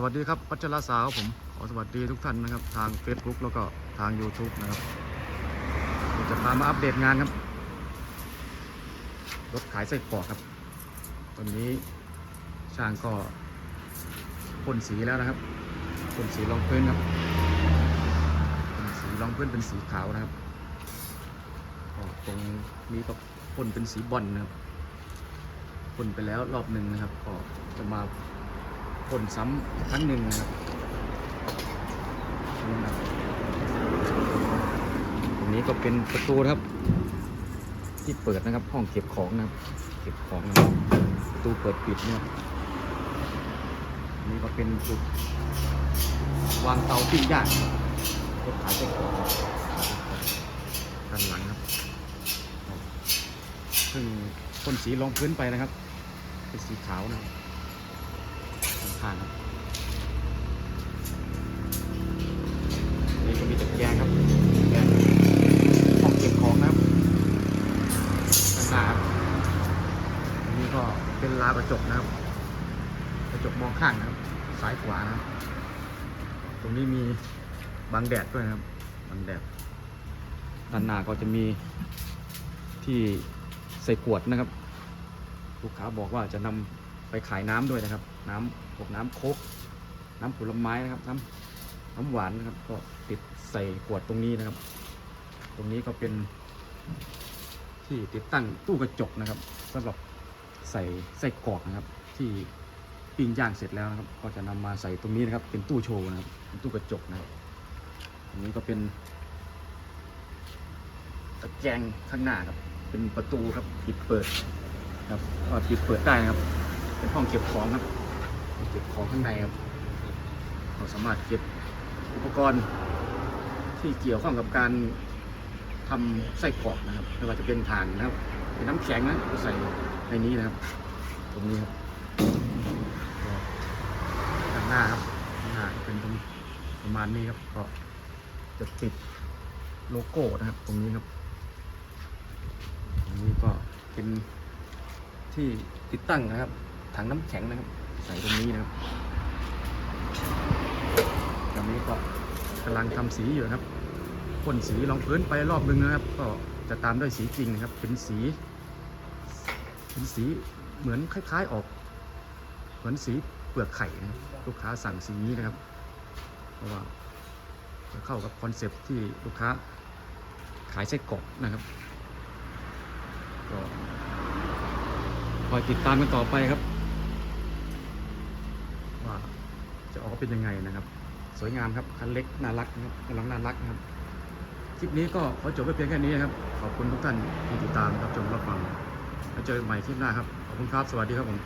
สวัสดีครับพัชรสาวผมขอสวัสดีทุกท่านนะครับ ทาง Facebook แล้วก็ทาง YouTube นะครับผมจะพามาอัปเดตงานครับ รถขายไส้กรอกครับ ตอนนี้ช่างก็พ่นสีแล้วนะครับพ่นสีรองพื้นครับพ่นสีรองพื้นเป็นสีขาวนะครับก็ตรงนี้ก็พ่นเป็นสีบอลนะครับพ่นไปแล้วรอบหนึ่งนะครับ ก็จะมา พ่นซ้ำครั้งหนึ่งนะครับนี่นะครับตรงนี้ก็เป็นประตูครับ ที่เปิดนะครับ ห้องเก็บของนะครับ เก็บของนะครับประตูเปิดปิดเนี่ยอันนี่ก็เป็นจุดวางเตาปิ้งย่างรถขายไส้กรอกด้านหลังครับซึ่งพ่นสีรองพื้นไปนะครับ เป็นสีขาวนะครับ ข้างครับนี่ก็มีตะแกรงครับตะแกรงห้องเก็บของนะครับข้างหน้าครับอันนี้ก็เป็นลาวกระจกนะครับ กระจกมองข้างนะครับซ้ายขวานะครับ ตรงนี้มีบังแดดด้วยนะครับบังแดดด้านหน้าก็จะมีที่ใส่ขวดนะครับ ลูกค้าบอกว่าจะนำ ไปขายน้ำด้วยนะครับ น้ำพวกน้ำโคกน้ำผลไม้นะครับ น้ำน้ำหวานนะครับ ก็ติดใส่ขวดตรงนี้นะครับ ตรงนี้ก็เป็น ที่ติดตั้งตู้กระจกนะครับสำหรับใส่ไส้กรอกนะครับ ที่ปิ้งย่างเสร็จแล้วนะครับ ก็จะนำมาใส่ตรงนี้นะครับ เป็นตู้โชว์นะครับเป็นตู้กระจกนะครับตรงนี้ก็เป็นตะแกรงข้างหน้าครับ เป็นประตูครับปิดเปิดครับก็ปิดเปิดได้นะครับ เป็นห้องเก็บของครับ เก็บของข้างในครับเราสามารถเก็บอุปกรณ์ที่เกี่ยวข้องกับการทำไส้กรอกนะครับไม่ว่าจะเป็นถ่านนะครับ เป็นน้ำแข็งนะก็ใส่ในนี้นะครับ ตรงนี้ครับก็ข้างหน้าครับข้างหน้าเป็นประมาณนี้ครับก็จะติดโลโก้นะครับ ตรงนี้ครับ ตรงนี้ก็เป็นที่ติดตั้งนะครับ ถังน้ำแข็งนะครับ ใส่ตรงนี้นะครับตอนนี้ก็กำลังทำสีอยู่นะครับพ่นสีรองพื้นไปรอบนึงนะครับ ก็จะตามด้วยสีจริงนะครับ เป็นสีเป็นสีเหมือนคล้าย ๆออก เหมือนสีเปลือกไข่นะครับลูกค้าสั่งสีนี้นะครับ เพราะว่าจะเข้ากับคอนเซปต์ที่ลูกค้าขายไส้กรอกนะครับก็คอยติดตามกันต่อไปครับ ว่า จะออกเป็นยังไงนะครับ สวยงามครับคันเล็กน่ารักนะครับกำลังน่ารักนะครับคลิปนี้ก็ขอจบไปเพียงแค่นี้นะครับ ขอบคุณทุกท่านที่ติดตามรับชมรับฟังแล้วเจอกันใหม่คลิปหน้าครับขอบคุณครับสวัสดีครับผม